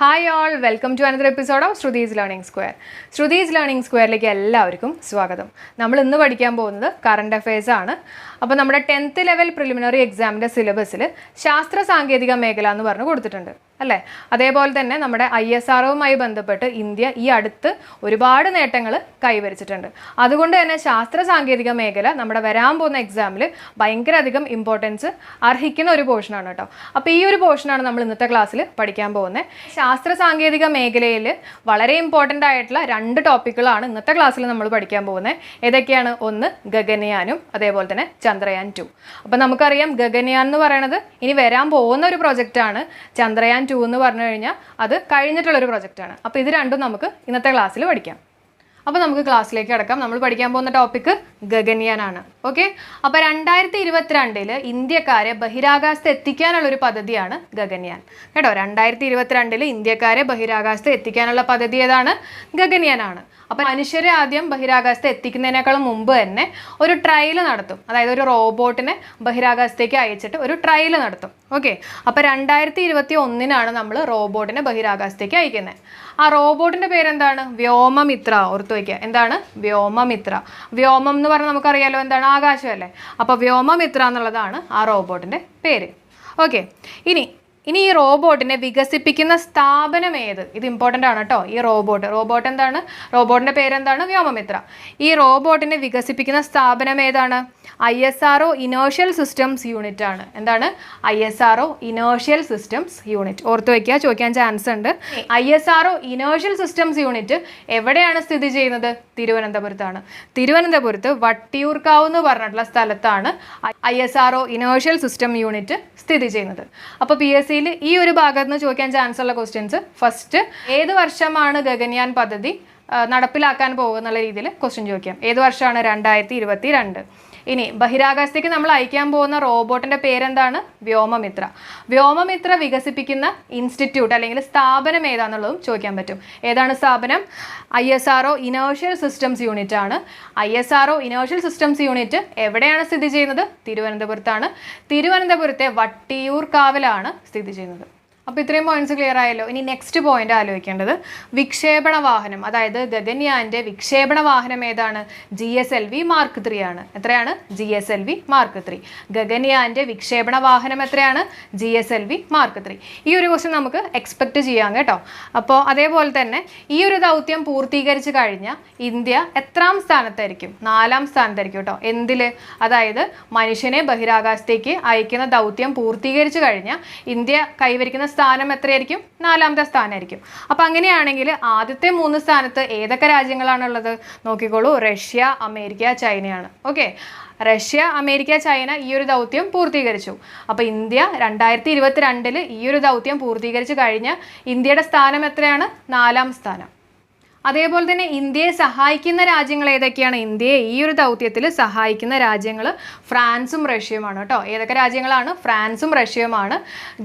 Hi all welcome to another episode of Shruthi's learning square Shruthi's learning സ്ക്വയറിലേക്ക് എല്ലാവർക്കും സ്വാഗതം. നമ്മൾ ഇന്ന് പഠിക്കാൻ പോകുന്നത് കറണ്ട് അഫയേഴ്സ് ആണ്. അപ്പോൾ നമ്മുടെ ടെൻത്ത് ലെവൽ പ്രിലിമിനറി എക്സാമിന്റെ സിലബസിൽ ശാസ്ത്ര സാങ്കേതിക മേഖല എന്ന് പറഞ്ഞ് കൊടുത്തിട്ടുണ്ട്. അല്ലേ? അതേപോലെ തന്നെ നമ്മുടെ ഐ എസ് ആർഒവുമായി ബന്ധപ്പെട്ട് ഇന്ത്യ ഈ അടുത്ത് ഒരുപാട് നേട്ടങ്ങൾ കൈവരിച്ചിട്ടുണ്ട്. അതുകൊണ്ട് തന്നെ ശാസ്ത്ര സാങ്കേതിക മേഖല നമ്മുടെ വരാൻ പോകുന്ന എക്സാമിൽ ഭയങ്കര അധികം ഇമ്പോർട്ടൻസ് അർഹിക്കുന്ന ഒരു പോർഷനാണ് കേട്ടോ. അപ്പോൾ ഈ ഒരു പോർഷനാണ് നമ്മൾ ഇന്നത്തെ ക്ലാസ്സിൽ പഠിക്കാൻ പോകുന്നത്. ശാസ്ത്ര സാങ്കേതിക മേഖലയിൽ വളരെ ഇമ്പോർട്ടന്റ് ആയിട്ടുള്ള രണ്ട് ടോപ്പിക്കുകളാണ് ഇന്നത്തെ ക്ലാസ്സിൽ നമ്മൾ പഠിക്കാൻ പോകുന്നത്. ഏതൊക്കെയാണ്? ഒന്ന് ഗഗനയാനും അതേപോലെ തന്നെ ചന്ദ്രയാൻ ടു അപ്പോൾ നമുക്കറിയാം ഗഗനയാൻ എന്ന് പറയുന്നത് ഇനി വരാൻ പോകുന്ന ഒരു പ്രൊജക്റ്റാണ് ചന്ദ്രയാൻ ടു എന്ന് പറഞ്ഞു കഴിഞ്ഞാൽ അത് കഴിഞ്ഞിട്ടുള്ളൊരു പ്രൊജക്റ്റാണ് അപ്പോൾ ഇത് രണ്ടും നമുക്ക് ഇന്നത്തെ ക്ലാസ്സിൽ പഠിക്കാം. അപ്പോൾ നമുക്ക് ക്ലാസ്സിലേക്ക് കിടക്കാം. നമ്മൾ പഠിക്കാൻ പോകുന്ന ടോപ്പിക്ക് ഗഗൻയാനാണ് ഓക്കെ അപ്പോൾ രണ്ടായിരത്തി ഇരുപത്തിരണ്ടിൽ ഇന്ത്യക്കാരെ ബഹിരാകാശത്ത് എത്തിക്കാനുള്ളൊരു പദ്ധതിയാണ് ഗഗൻയാൻ കേട്ടോ? രണ്ടായിരത്തി ഇരുപത്തിരണ്ടിൽ ഇന്ത്യക്കാരെ ബഹിരാകാശത്ത് എത്തിക്കാനുള്ള പദ്ധതി ഏതാണ്? ഗഗൻയാനാണ് അപ്പോൾ മനുഷ്യരെ ആദ്യം ബഹിരാകാശത്ത് എത്തിക്കുന്നതിനേക്കാളും മുമ്പ് തന്നെ ഒരു ട്രയൽ നടത്തും. അതായത് ഒരു റോബോട്ടിനെ ബഹിരാകാശത്തേക്ക് അയച്ചിട്ട് ഒരു ട്രയൽ നടത്തും. ഓക്കെ അപ്പോൾ രണ്ടായിരത്തി ഇരുപത്തി ഒന്നിനാണ് നമ്മൾ റോബോട്ടിനെ ബഹിരാകാശത്തേക്ക് അയക്കുന്നത്. ആ റോബോട്ടിന്റെ പേരെന്താണ്? വ്യോമമിത്ര ഓർത്തു വയ്ക്കുക എന്താണ്? വ്യോമമിത്ര. വ്യോമം എന്ന് പറഞ്ഞാൽ നമുക്കറിയാലോ എന്താണ്? ആകാശമല്ലേ അപ്പോൾ വ്യോമമിത്ര എന്നുള്ളതാണ് ആ റോബോട്ടിന്റെ പേര്. ഓക്കെ ഇനി ഇനി ഈ റോബോട്ടിനെ വികസിപ്പിക്കുന്ന സ്ഥാപനം ഏത്? ഇത് ഇമ്പോർട്ടന്റ് ആണ് കേട്ടോ. ഈ റോബോട്ട്. റോബോട്ട് എന്താണ്? റോബോട്ടിന്റെ പേരെന്താണ്? വ്യോമമിത്ര. ഈ റോബോട്ടിനെ വികസിപ്പിക്കുന്ന സ്ഥാപനം ഏതാണ്? I S R O inertial systems unit ആണ്. എന്താണ്? I S R O inertial systems unit ഓർത്ത് വയ്ക്കുക ചോദിക്കാൻ ചാൻസ് ഉണ്ട്. I S R O inertial systems unit എവിടെയാണ് സ്ഥിതി ചെയ്യുന്നത്? തിരുവനന്തപുരത്താണ്. തിരുവനന്തപുരത്ത് വട്ടിയൂർക്കാവ് എന്ന് പറഞ്ഞിട്ടുള്ള സ്ഥലത്താണ് I S R O inertial system unit സ്ഥിതി ചെയ്യുന്നത്. അപ്പോൾ പി എസ് സിയിൽ ഈ ഒരു ഭാഗത്ത് നിന്ന് ചോദിക്കാൻ ചാൻസ് ഉള്ള ക്വസ്റ്റ്യൻസ് ഫസ്റ്റ് ഏത് വർഷമാണ് ഗഗൻയാൻ പദ്ധതി നടപ്പിലാക്കാൻ പോകുന്നുള്ള രീതിയിൽ ക്വസ്റ്റ്യൻ ചോദിക്കാം. ഏത് വർഷമാണ്? രണ്ടായിരത്തി ഇരുപത്തി രണ്ട് ഇനി ബഹിരാകാശത്തേക്ക് നമ്മൾ അയക്കാൻ പോകുന്ന റോബോട്ടിന്റെ പേരെന്താണ്? വ്യോമമിത്ര. വ്യോമമിത്ര വികസിപ്പിക്കുന്ന ഇൻസ്റ്റിറ്റ്യൂട്ട് അല്ലെങ്കിൽ സ്ഥാപനം ഏതാണെന്നുള്ളതും ചോദിക്കാൻ പറ്റും. ഏതാണ് സ്ഥാപനം? I S R O inertial systems unit ആണ്. I S R O inertial systems unit എവിടെയാണ് സ്ഥിതി ചെയ്യുന്നത്? തിരുവനന്തപുരത്താണ്. തിരുവനന്തപുരത്തെ വട്ടിയൂർ കാവലാണ് സ്ഥിതി ചെയ്യുന്നത്. അപ്പോൾ ഇത്രയും പോയിന്റ്സ് ക്ലിയർ ആയല്ലോ. ഇനി നെക്സ്റ്റ് പോയിന്റ് ആലോചിക്കേണ്ടത്. വിക്ഷേപണ വാഹനം അതായത് ഗഗന്യാന്റെ വിക്ഷേപണ വാഹനം ഏതാണ്? G S L V mark three ആണ്. എത്രയാണ്? G S L V mark three ഗഗന്യാന്റെ വിക്ഷേപണ വാഹനം എത്രയാണ്? G S L V mark three ഈ ഒരു ക്വസ്റ്റ്യൻ നമുക്ക് എക്സ്പെക്റ്റ് ചെയ്യാം കേട്ടോ. അപ്പോൾ അതേപോലെ തന്നെ ഈ ഒരു ദൗത്യം പൂർത്തീകരിച്ച് കഴിഞ്ഞാൽ ഇന്ത്യ എത്രാം സ്ഥാനത്തായിരിക്കും? നാലാം സ്ഥാനത്തായിരിക്കും കേട്ടോ. എന്തിൽ അതായത് മനുഷ്യനെ ബഹിരാകാശത്തേക്ക് അയക്കുന്ന ദൗത്യം പൂർത്തീകരിച്ച് കഴിഞ്ഞാൽ ഇന്ത്യ കൈവരിക്കുന്ന സ്ഥാനം എത്രയായിരിക്കും? നാലാമത്തെ സ്ഥാനമായിരിക്കും. അപ്പോൾ അങ്ങനെയാണെങ്കിൽ ആദ്യത്തെ മൂന്ന് സ്ഥാനത്ത് ഏതൊക്കെ രാജ്യങ്ങളാണുള്ളത്? നോക്കിക്കോളൂ. റഷ്യ അമേരിക്ക ചൈനയാണ്. ഓക്കെ. റഷ്യ അമേരിക്ക ചൈന ഈ ഒരു ദൗത്യം പൂർത്തീകരിച്ചു. അപ്പോൾ ഇന്ത്യ രണ്ടായിരത്തി ഇരുപത്തിരണ്ടിൽ ഈ ഒരു ദൗത്യം പൂർത്തീകരിച്ച് കഴിഞ്ഞ് ഇന്ത്യയുടെ സ്ഥാനം എത്രയാണ്? നാലാം സ്ഥാനം. അതേപോലെ തന്നെ ഇന്ത്യയെ സഹായിക്കുന്ന രാജ്യങ്ങൾ ഏതൊക്കെയാണ്? ഇന്ത്യയെ ഈ ഒരു ദൗത്യത്തിൽ സഹായിക്കുന്ന രാജ്യങ്ങൾ ഫ്രാൻസും റഷ്യയുമാണ് കേട്ടോ. ഏതൊക്കെ രാജ്യങ്ങളാണ്? ഫ്രാൻസും റഷ്യയുമാണ്.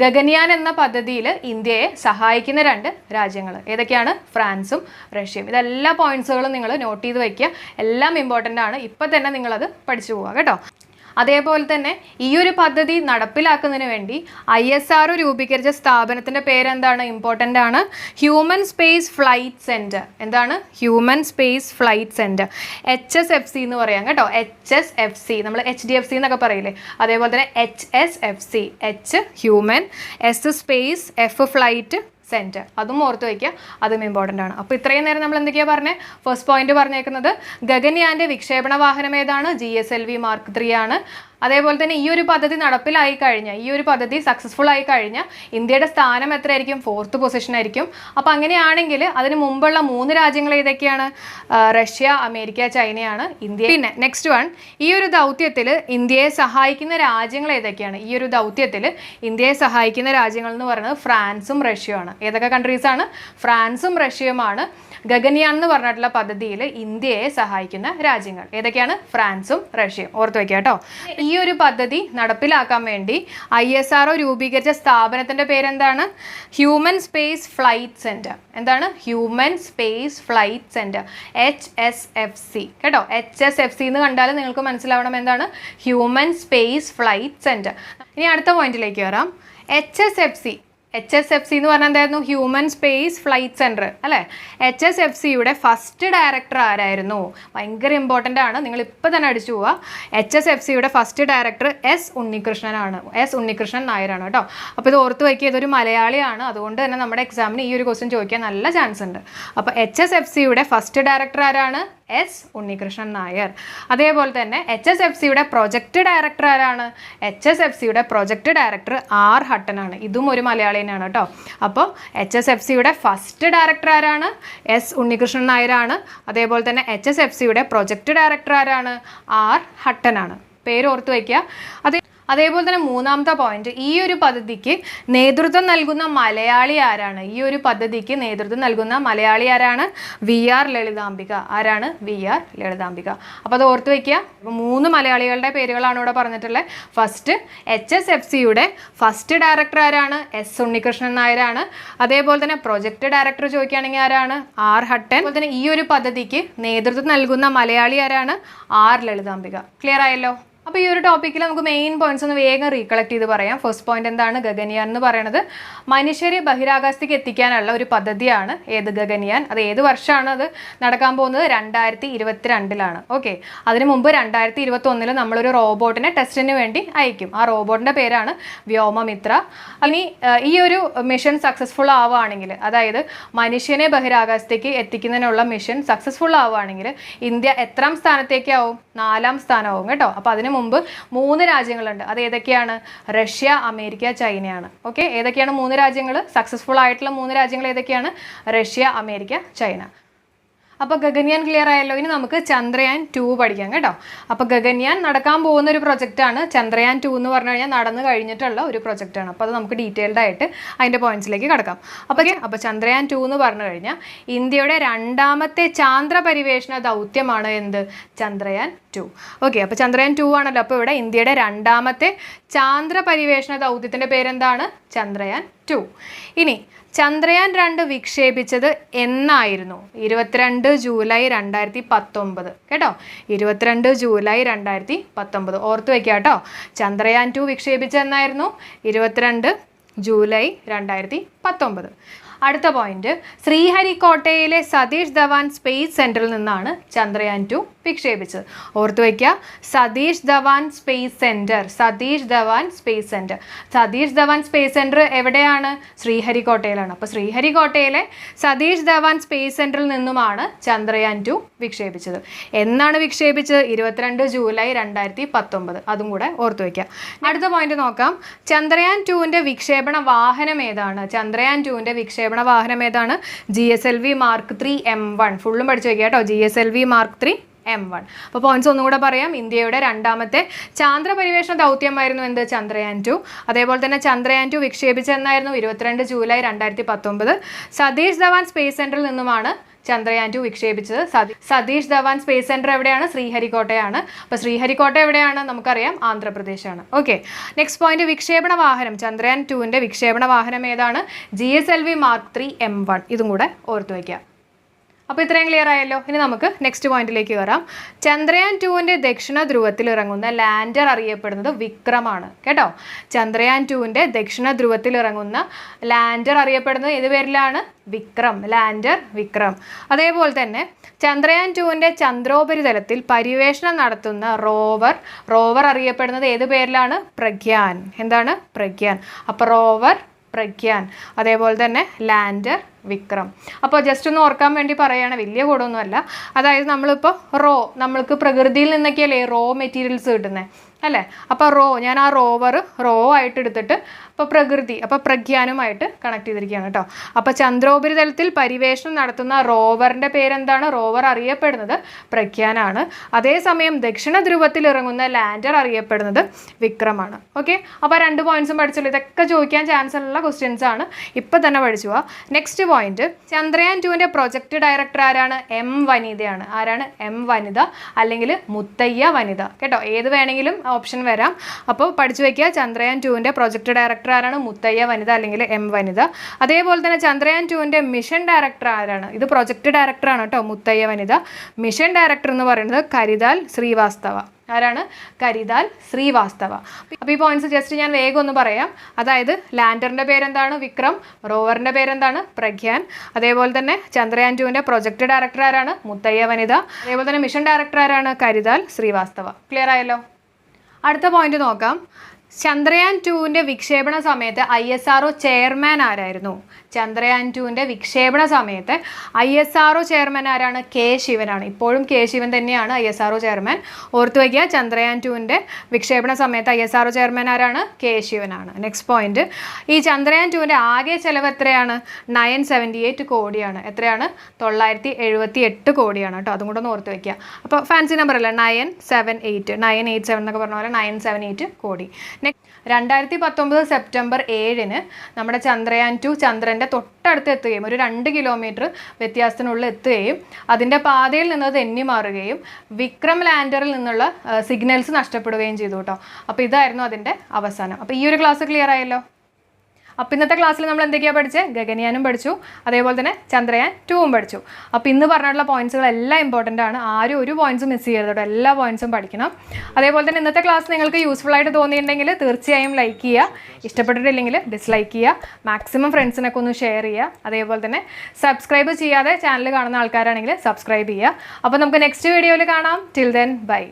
ഗഗൻയാൻ എന്ന പദ്ധതിയിൽ ഇന്ത്യയെ സഹായിക്കുന്ന രണ്ട് രാജ്യങ്ങൾ ഏതൊക്കെയാണ്? ഫ്രാൻസും റഷ്യയും. ഇതെല്ലാ പോയിന്റ്സുകളും നിങ്ങൾ നോട്ട് ചെയ്ത് വയ്ക്കുക എല്ലാം ഇമ്പോർട്ടന്റ് ആണ്. ഇപ്പം തന്നെ നിങ്ങളത് പഠിച്ചു പോവുക കേട്ടോ. അതേപോലെ തന്നെ ഈ ഒരു പദ്ധതി നടപ്പിലാക്കുന്നതിന് വേണ്ടി ഐ എസ് ആർ രൂപീകരിച്ച സ്ഥാപനത്തിന്റെ പേരെന്താണ്? ഇമ്പോർട്ടന്റ് ആണ്. ഹ്യൂമൻ സ്പേസ് ഫ്ലൈറ്റ് സെന്റർ എന്താണ്? Human space flight centre H S F C എന്ന് പറയാം കേട്ടോ. എച്ച് എസ് എഫ് സി നമ്മൾ എച്ച് ഡി എഫ് സി എന്നൊക്കെ പറയില്ലേ? അതേപോലെ തന്നെ H S F C H human S space F flight centre അതും ഓർത്ത് വയ്ക്കുക. അതും ഇമ്പോർട്ടന്റ് ആണ്. അപ്പോൾ ഇത്രയും നേരം നമ്മൾ എന്തൊക്കെയാണ് പറഞ്ഞത് ഫസ്റ്റ് പോയിന്റ് പറഞ്ഞേക്കുന്നത് ഗഗൻയാന്റെ വിക്ഷേപണ വാഹനം ഏതാണ്? G S L V mark three ആണ്. അതേപോലെ തന്നെ ഈ ഒരു പദ്ധതി നടപ്പിലായി കഴിഞ്ഞാൽ ഈ ഒരു പദ്ധതി സക്സസ്ഫുൾ ആയി കഴിഞ്ഞാൽ ഇന്ത്യയുടെ സ്ഥാനം എത്രയായിരിക്കും? ഫോർത്ത് പൊസിഷൻ ആയിരിക്കും. അപ്പോൾ അങ്ങനെയാണെങ്കിൽ അതിന് മുമ്പുള്ള മൂന്ന് രാജ്യങ്ങൾ ഏതൊക്കെയാണ്? റഷ്യ അമേരിക്ക ചൈനയാണ് ഇന്ത്യ. പിന്നെ നെക്സ്റ്റ് വൺ ഈ ഒരു ദൗത്യത്തിൽ ഇന്ത്യയെ സഹായിക്കുന്ന രാജ്യങ്ങൾ ഏതൊക്കെയാണ്? ഈ ഒരു ദൗത്യത്തിൽ ഇന്ത്യയെ സഹായിക്കുന്ന രാജ്യങ്ങൾ എന്ന് പറയുന്നത് ഫ്രാൻസും റഷ്യയുമാണ്. ഏതൊക്കെ കൺട്രീസാണ് ഫ്രാൻസും റഷ്യയുമാണ്. ഗഗൻയാൻ എന്ന് പറഞ്ഞിട്ടുള്ള പദ്ധതിയിൽ ഇന്ത്യയെ സഹായിക്കുന്ന രാജ്യങ്ങൾ ഏതൊക്കെയാണ്? ഫ്രാൻസും റഷ്യയും. ഓർത്ത് വയ്ക്കുക കേട്ടോ. ഈ ഒരു പദ്ധതി നടപ്പിലാക്കാൻ വേണ്ടി ഐ എസ് ആർ രൂപീകരിച്ച സ്ഥാപനത്തിന്റെ പേരെന്താണ്? ഹ്യൂമൻ സ്പേസ് ഫ്ലൈറ്റ് സെന്റർ എന്താണ്? Human space flight centre H S F C കേട്ടോ? എച്ച് എസ് എഫ് സി എന്ന് കണ്ടാൽ നിങ്ങൾക്ക് മനസ്സിലാവണം എന്താണ്? ഹ്യൂമൻ സ്പേസ് ഫ്ലൈറ്റ് സെന്റർ ഇനി അടുത്ത പോയിന്റിലേക്ക് വരാം H S F C H S F C എന്ന് പറഞ്ഞാൽ എന്തായിരുന്നു? ഹ്യൂമൻ സ്പേസ് ഫ്ലൈറ്റ് സെന്റർ അല്ലേ? എച്ച് എസ് എഫ് സിയുടെ ഫസ്റ്റ് ഡയറക്ടർ ആരായിരുന്നു? ഭയങ്കര ഇമ്പോർട്ടന്റ് ആണ്. നിങ്ങൾ ഇപ്പോൾ തന്നെ അടിച്ചു പോവുക എച്ച് എസ് എഫ് സിയുടെ ഫസ്റ്റ് ഡയറക്ടർ എസ് ഉണ്ണികൃഷ്ണനാണ്. എസ് ഉണ്ണികൃഷ്ണൻ നായരാണ് കേട്ടോ. അപ്പോൾ ഇത് ഓർത്ത് വയ്ക്കുക ഇതൊരു മലയാളിയാണ്. അതുകൊണ്ട് തന്നെ നമ്മുടെ എക്സാമിന് ഈ ഒരു ക്വസ്റ്റ്യൻ ചോദിക്കാൻ നല്ല ചാൻസ് ഉണ്ട്. അപ്പോൾ എച്ച് എസ് എഫ് സിയുടെ ഫസ്റ്റ് ഡയറക്ടർ ആരാണ്? എസ് ഉണ്ണികൃഷ്ണൻ നായർ. അതേപോലെ തന്നെ എച്ച് എസ് എഫ് സിയുടെ പ്രൊജക്ട് ഡയറക്ടർ ആരാണ്? എച്ച് എസ് എഫ് സിയുടെ പ്രൊജക്ട് ഡയറക്ടർ ആർ ഹട്ടനാണ്. ഇതും ഒരു മലയാളി തന്നെയാണ് കേട്ടോ അപ്പോൾ എച്ച് എസ് എഫ് സിയുടെ ഫസ്റ്റ് ഡയറക്ടർ ആരാണ്? എസ് ഉണ്ണികൃഷ്ണൻ നായരാണ്. അതേപോലെ തന്നെ എച്ച് എസ് എഫ് സിയുടെ പ്രൊജക്ട് ഡയറക്ടർ ആരാണ്? ആർ ഹട്ടനാണ്. പേര് ഓർത്ത് വയ്ക്കുക. അതേ അതേപോലെ തന്നെ മൂന്നാമത്തെ പോയിന്റ് ഈ ഒരു പദ്ധതിക്ക് നേതൃത്വം നൽകുന്ന മലയാളി ആരാണ്? ഈ ഒരു പദ്ധതിക്ക് നേതൃത്വം നൽകുന്ന മലയാളി ആരാണ്? V R Lalithambika. ആരാണ്? V R Lalithambika. അപ്പോൾ അത് ഓർത്ത് വയ്ക്കുക. മൂന്ന് മലയാളികളുടെ പേരുകളാണ് ഇവിടെ പറഞ്ഞിട്ടുള്ളത് ഫസ്റ്റ് എച്ച് എസ് എഫ് സിയുടെ ഫസ്റ്റ് ഡയറക്ടർ ആരാണ്? എസ് ഉണ്ണികൃഷ്ണൻ നായരാണ്. അതേപോലെ തന്നെ പ്രൊജക്ട് ഡയറക്ടർ ചോദിക്കുകയാണെങ്കിൽ ആരാണ്? ആർ ഹട്ടൻ. അതുപോലെ തന്നെ ഈ ഒരു പദ്ധതിക്ക് നേതൃത്വം നൽകുന്ന മലയാളി ആരാണ്? ആർ ലളിതാംബിക. ക്ലിയർ ആയല്ലോ? അപ്പോൾ ഈ ഒരു ടോപ്പിക്കിൽ നമുക്ക് മെയിൻ പോയിന്റ്സ് ഒന്ന് വേഗം റീകളക്ട് ചെയ്ത് പറയാം. ഫസ്റ്റ് പോയിന്റ് എന്താണ്? ഗഗനിയാൻ എന്ന് പറയുന്നത് മനുഷ്യരെ ബഹിരാകാശത്തേക്ക് എത്തിക്കാനുള്ള ഒരു പദ്ധതിയാണ്. ഏത് ഗഗനിയാൻ അത് ഏത് വർഷമാണ് അത് നടക്കാൻ പോകുന്നത്? രണ്ടായിരത്തി ഇരുപത്തിരണ്ടിലാണ് ഓക്കെ അതിന് മുമ്പ് രണ്ടായിരത്തി ഇരുപത്തി ഒന്നിൽ നമ്മളൊരു റോബോട്ടിനെ ടെസ്റ്റിന് വേണ്ടി അയക്കും. ആ റോബോട്ടിന്റെ പേരാണ് വ്യോമമിത്ര. ഇനി ഈ ഒരു മിഷൻ സക്സസ്ഫുൾ ആവുകയാണെങ്കിൽ അതായത് മനുഷ്യനെ ബഹിരാകാശത്തേക്ക് എത്തിക്കുന്നതിനുള്ള മിഷൻ സക്സസ്ഫുൾ ആവുകയാണെങ്കിൽ ഇന്ത്യ എത്രാം സ്ഥാനത്തേക്കാവും? നാലാം സ്ഥാനമാവും കേട്ടോ. അപ്പോൾ അതിന് മുമ്പ് മൂന്ന് രാജ്യങ്ങളുണ്ട്. അത് ഏതൊക്കെയാണ്? റഷ്യ അമേരിക്ക ചൈനയാണ്. ഓക്കെ ഏതൊക്കെയാണ് മൂന്ന് രാജ്യങ്ങൾ സക്സസ്ഫുൾ ആയിട്ടുള്ള മൂന്ന് രാജ്യങ്ങൾ ഏതൊക്കെയാണ്? Russia America China. അപ്പോൾ ഗഗൻയാൻ ക്ലിയർ ആയല്ലോ? ഇനി നമുക്ക് ചന്ദ്രയാൻ ടു പഠിക്കാം കേട്ടോ. അപ്പോൾ ഗഗൻയാൻ നടക്കാൻ പോകുന്ന ഒരു പ്രൊജക്റ്റാണ് ചന്ദ്രയാൻ ടു എന്ന് പറഞ്ഞു കഴിഞ്ഞാൽ നടന്നു കഴിഞ്ഞിട്ടുള്ള ഒരു പ്രൊജക്റ്റാണ് അപ്പോൾ അത് നമുക്ക് ഡീറ്റെയിൽഡ് ആയിട്ട് അതിന്റെ പോയിന്റ്സിലേക്ക് കിടക്കാം. അപ്പോൾ അപ്പോൾ ചന്ദ്രയാൻ ടു എന്ന് പറഞ്ഞു കഴിഞ്ഞാൽ ഇന്ത്യയുടെ രണ്ടാമത്തെ ചാന്ദ്ര പരിവേഷണ ദൗത്യമാണ് എന്ത്? ചന്ദ്രയാൻ ടു ഓക്കെ അപ്പോൾ ചന്ദ്രയാൻ ടു ആണല്ലോ. അപ്പോൾ ഇവിടെ ഇന്ത്യയുടെ രണ്ടാമത്തെ ചാന്ദ്ര പരിവേഷണ ദൗത്യത്തിന്റെ പേരെന്താണ്? ചന്ദ്രയാൻ ടു ഇനി ചന്ദ്രയാൻ രണ്ട് വിക്ഷേപിച്ചത് എന്നായിരുന്നു. ഇരുപത്തിരണ്ട് ജൂലൈ രണ്ടായിരത്തി പത്തൊമ്പത് കേട്ടോ? ഇരുപത്തിരണ്ട് ജൂലൈ രണ്ടായിരത്തി പത്തൊമ്പത് ഓർത്ത് വയ്ക്കുക കേട്ടോ. ചന്ദ്രയാൻ ടു വിക്ഷേപിച്ചത് എന്നായിരുന്നു ഇരുപത്തിരണ്ട് ജൂലൈ രണ്ടായിരത്തി പത്തൊമ്പത് അടുത്ത പോയിന്റ്. ശ്രീഹരിക്കോട്ടയിലെ സതീഷ് ധവാൻ സ്പേസ് സെന്ററിൽ നിന്നാണ് ചന്ദ്രയാൻ ടു വിക്ഷേപിച്ചത്. ഓർത്തു വയ്ക്കുക Satish Dhawan space centre Satish Dhawan space centre. Satish Dhawan space centre എവിടെയാണ്? ശ്രീഹരിക്കോട്ടയിലാണ്. അപ്പോൾ ശ്രീഹരിക്കോട്ടയിലെ സതീഷ് ധവാൻ സ്പേസ് സെന്ററിൽ നിന്നുമാണ് ചന്ദ്രയാൻ ടു വിക്ഷേപിച്ചത്. എന്നാണ് വിക്ഷേപിച്ചത്? ഇരുപത്തിരണ്ട് ജൂലൈ രണ്ടായിരത്തി പത്തൊമ്പത് അതും കൂടെ ഓർത്തു വയ്ക്കുക അടുത്ത പോയിന്റ് നോക്കാം. ചന്ദ്രയാൻ ടുവിന്റെ വിക്ഷേപണ വാഹനം ഏതാണ്? ചന്ദ്രയാൻ ടുവിന്റെ വിക്ഷേപണ വാഹനം ഏതാണ്? G S L V mark three M one ഫുള്ളും പഠിച്ചു വയ്ക്കുക കേട്ടോ. G S L V mark three M one അപ്പോൾ പോയിന്റ്സ് ഒന്നുകൂടെ പറയാം. ഇന്ത്യയുടെ രണ്ടാമത്തെ ചാന്ദ്ര പരിവേഷണ ദൗത്യമായിരുന്നു എന്ത്? ചന്ദ്രയാൻ ടു അതേപോലെ തന്നെ ചന്ദ്രയാൻ ടു വിക്ഷേപിച്ചെന്നായിരുന്നു ഇരുപത്തിരണ്ട് ജൂലൈ രണ്ടായിരത്തി പത്തൊമ്പത്. സതീഷ് ധവാൻ സ്പേസ് സെന്ററിൽ നിന്നുമാണ് ചന്ദ്രയാൻ ടു വിക്ഷേപിച്ചത് സതീഷ് ധവാൻ സ്പേസ് സെന്റർ എവിടെയാണ്? ശ്രീഹരിക്കോട്ടയാണ്. അപ്പോൾ ശ്രീഹരിക്കോട്ട എവിടെയാണ്? നമുക്കറിയാം. ആന്ധ്രാപ്രദേശാണ്. ഓക്കെ. നെക്സ്റ്റ് പോയിന്റ് വിക്ഷേപണ വാഹനം. ചന്ദ്രയാൻ ടുവിന്റെ വിക്ഷേപണ വാഹനം ഏതാണ്? G S L V mark three M one. ഇതും കൂടെ ഓർത്തു വയ്ക്കുക. അപ്പോൾ ഇത്രയും ക്ലിയർ ആയല്ലോ. ഇനി നമുക്ക് നെക്സ്റ്റ് പോയിന്റിലേക്ക് വരാം ചന്ദ്രയാൻ ടുവിന്റെ ദക്ഷിണ ധ്രുവത്തിൽ ഇറങ്ങുന്ന ലാൻഡർ അറിയപ്പെടുന്നത് വിക്രമാണ്. കേട്ടോ? ചന്ദ്രയാൻ ടുവിന്റെ ദക്ഷിണ ധ്രുവത്തിൽ ഇറങ്ങുന്ന ലാൻഡർ അറിയപ്പെടുന്നത് ഏത് പേരിലാണ്? വിക്രം. ലാൻഡർ വിക്രം. അതേപോലെ തന്നെ ചന്ദ്രയാൻ ടുവിന്റെ ചന്ദ്രോപരിതലത്തിൽ പര്യവേഷണം നടത്തുന്ന റോവർ റോവർ അറിയപ്പെടുന്നത് ഏത് പേരിലാണ്? പ്രഗ്യാൻ. എന്താണ്? പ്രഗ്യാൻ. അപ്പോൾ റോവർ പ്രഗ്യാൻ. അതേപോലെ തന്നെ ലാൻഡർ വിക്രം. അപ്പോൾ ജസ്റ്റ് ഒന്ന് ഓർക്കാൻ വേണ്ടി പറയുകയാണ് വലിയ കൂടൊന്നുമല്ല. അതായത് നമ്മളിപ്പോൾ റോ നമ്മൾക്ക് പ്രകൃതിയിൽ നിന്നൊക്കെയല്ലേ റോ മെറ്റീരിയൽസ് കിട്ടുന്നത്? അല്ലേ? അപ്പോൾ റോ ഞാൻ ആ റോവർ റോ ആയിട്ട് എടുത്തിട്ട് അപ്പോൾ പ്രകൃതി അപ്പോൾ പ്രജ്ഞാനുമായിട്ട് കണക്ട് ചെയ്തിരിക്കുകയാണ് കേട്ടോ. അപ്പോൾ ചന്ദ്രോപരിതലത്തിൽ പരിവേഷണം നടത്തുന്ന റോവറിന്റെ പേരെന്താണ്? റോവർ അറിയപ്പെടുന്നത് പ്രഖ്യാനാണ് അതേസമയം ദക്ഷിണ ധ്രുവത്തിൽ ഇറങ്ങുന്ന ലാൻഡർ അറിയപ്പെടുന്നത് വിക്രമാണ്. ഓക്കെ? അപ്പോൾ രണ്ട് പോയിന്റ്സും പഠിച്ചുള്ളൂ ഇതൊക്കെ ചോദിക്കാൻ ചാൻസ് ഉള്ള ക്വസ്റ്റ്യൻസ് ആണ്. ഇപ്പോൾ തന്നെ പഠിച്ചു പോവാം. നെക്സ്റ്റ് പോയിന്റ് ചന്ദ്രയാൻ ടുവിന്റെ പ്രൊജക്ട് ഡയറക്ടർ ആരാണ്? എം വനിതയാണ്. ആരാണ്? എം വനിത അല്ലെങ്കിൽ മുത്തയ്യ വനിത. കേട്ടോ? ഏത് വേണമെങ്കിലും ഓപ്ഷൻ വരാം. അപ്പോൾ പഠിച്ചു വയ്ക്കുക ചന്ദ്രയാൻ ടുവിന്റെ പ്രൊജക്ട് ഡയറക്ടർ ആരാണ്? മുത്തയ്യ വനിത അല്ലെങ്കിൽ എം വനിത. അതേപോലെ തന്നെ ചന്ദ്രയാൻ ടുവിന്റെ മിഷൻ ഡയറക്ടർ ആരാണ്? ഇത് പ്രൊജക്ട് ഡയറക്ടറാണ് കേട്ടോ മുത്തയ്യ വനിത. മിഷൻ ഡയറക്ടർ എന്ന് പറയുന്നത് കരിതാൽ ശ്രീവാസ്തവ. ആരാണ്? കരിതാൽ ശ്രീവാസ്തവ. അപ്പോൾ ഈ പോയിന്റ്സ് ജസ്റ്റ് ഞാൻ വേഗം ഒന്ന് പറയാം. അതായത് ലാൻഡറിന്റെ പേരെന്താണ്? വിക്രം. റോവറിന്റെ പേരെന്താണ്? പ്രഗ്യാൻ. അതേപോലെ തന്നെ ചന്ദ്രയാൻ ടുവിന്റെ പ്രൊജക്ട് ഡയറക്ടർ ആരാണ്? മുത്തയ്യ വനിത. അതേപോലെ തന്നെ മിഷൻ ഡയറക്ടർ ആരാണ്? കരിതാൽ ശ്രീവാസ്തവ. ക്ലിയർ ആയല്ലോ? അടുത്ത പോയിന്റ് നോക്കാം. ചന്ദ്രയാൻ ടുവിന്റെ വിക്ഷേപണ സമയത്ത് ഐ എസ് ആർ ചെയർമാൻ ആരായിരുന്നു? ചന്ദ്രയാൻ ടുവിന്റെ വിക്ഷേപണ സമയത്ത് ഐ എസ് ആർ ചെയർമാൻ ആരാണ്? കെ ശിവനാണ് ഇപ്പോഴും കെ ശിവൻ തന്നെയാണ് ഐ എസ് ആർ ചെയർമാൻ. ഓർത്തു വയ്ക്കുക ചന്ദ്രയാൻ ടുവിന്റെ വിക്ഷേപണ സമയത്ത് ഐ എസ് ആർ ചെയർമാൻ ആരാണ്? കെ ശിവനാണ് നെക്സ്റ്റ് പോയിന്റ് ഈ ചന്ദ്രയാൻ ടുവിന്റെ ആകെ ചെലവ് എത്രയാണ്? നയൻ സെവന്റി എയ്റ്റ് കോടിയാണ്. എത്രയാണ്? തൊള്ളായിരത്തി എഴുപത്തി എട്ട് കോടിയാണ് കേട്ടോ. അതും കൂടെ ഒന്ന് ഓർത്ത് വയ്ക്കുക. അപ്പോൾ ഫാൻസി നമ്പർ അല്ല? Nine seven eight. Nine eight seven എന്നൊക്കെ പറഞ്ഞ പോലെ നയൻ സെവൻ എയ്റ്റ് കോടി. രണ്ടായിരത്തി പത്തൊമ്പത് സെപ്റ്റംബർ ഏഴിന് നമ്മുടെ ചന്ദ്രയാൻ ടു ചന്ദ്രന്റെ തൊട്ടടുത്ത് എത്തുകയും ഒരു രണ്ട് കിലോമീറ്റർ വ്യത്യാസത്തിനുള്ളിൽ എത്തുകയും അതിന്റെ പാതയിൽ നിന്ന് തെന്നി മാറുകയും വിക്രം ലാൻഡറിൽ നിന്നുള്ള സിഗ്നൽസ് നഷ്ടപ്പെടുകയും ചെയ്തു കേട്ടോ. അപ്പോൾ ഇതായിരുന്നു അതിന്റെ അവസാനം. അപ്പോൾ ഈ ഒരു ക്ലാസ് ക്ലിയർ ആയല്ലോ? അപ്പോൾ ഇന്നത്തെ ക്ലാസ്സിൽ നമ്മൾ എന്തൊക്കെയാണ് പഠിച്ചത് ഗഗനയാനും പഠിച്ചു. അതേപോലെ തന്നെ ചന്ദ്രയാൻ ടൂവും പഠിച്ചു. അപ്പോൾ ഇന്ന് പറഞ്ഞിട്ടുള്ള പോയിന്റ്സുകളെല്ലാം ഇമ്പോർട്ടന്റ് ആണ്. ആരും ഒരു പോയിന്റ്സും മിസ് ചെയ്യരുത് എല്ലാ പോയിന്റ്സും പഠിക്കണം. അതേപോലെ തന്നെ ഇന്നത്തെ ക്ലാസ് നിങ്ങൾക്ക് യൂസ്ഫുൾ ആയിട്ട് തോന്നിയിട്ടുണ്ടെങ്കിൽ തീർച്ചയായും ലൈക്ക് ചെയ്യുക. ഇഷ്ടപ്പെട്ടിട്ടില്ലെങ്കിൽ ഡിസ്ലൈക്ക് ചെയ്യുക. മാക്സിമം ഫ്രണ്ട്സിനൊക്കെ ഒന്ന് ഷെയർ ചെയ്യുക. അതേപോലെ തന്നെ സബ്സ്ക്രൈബ് ചെയ്യാതെ ചാനൽ കാണുന്ന ആൾക്കാരാണെങ്കിൽ സബ്സ്ക്രൈബ് ചെയ്യുക. അപ്പോൾ നമുക്ക് നെക്സ്റ്റ് വീഡിയോയിൽ കാണാം. Till then bye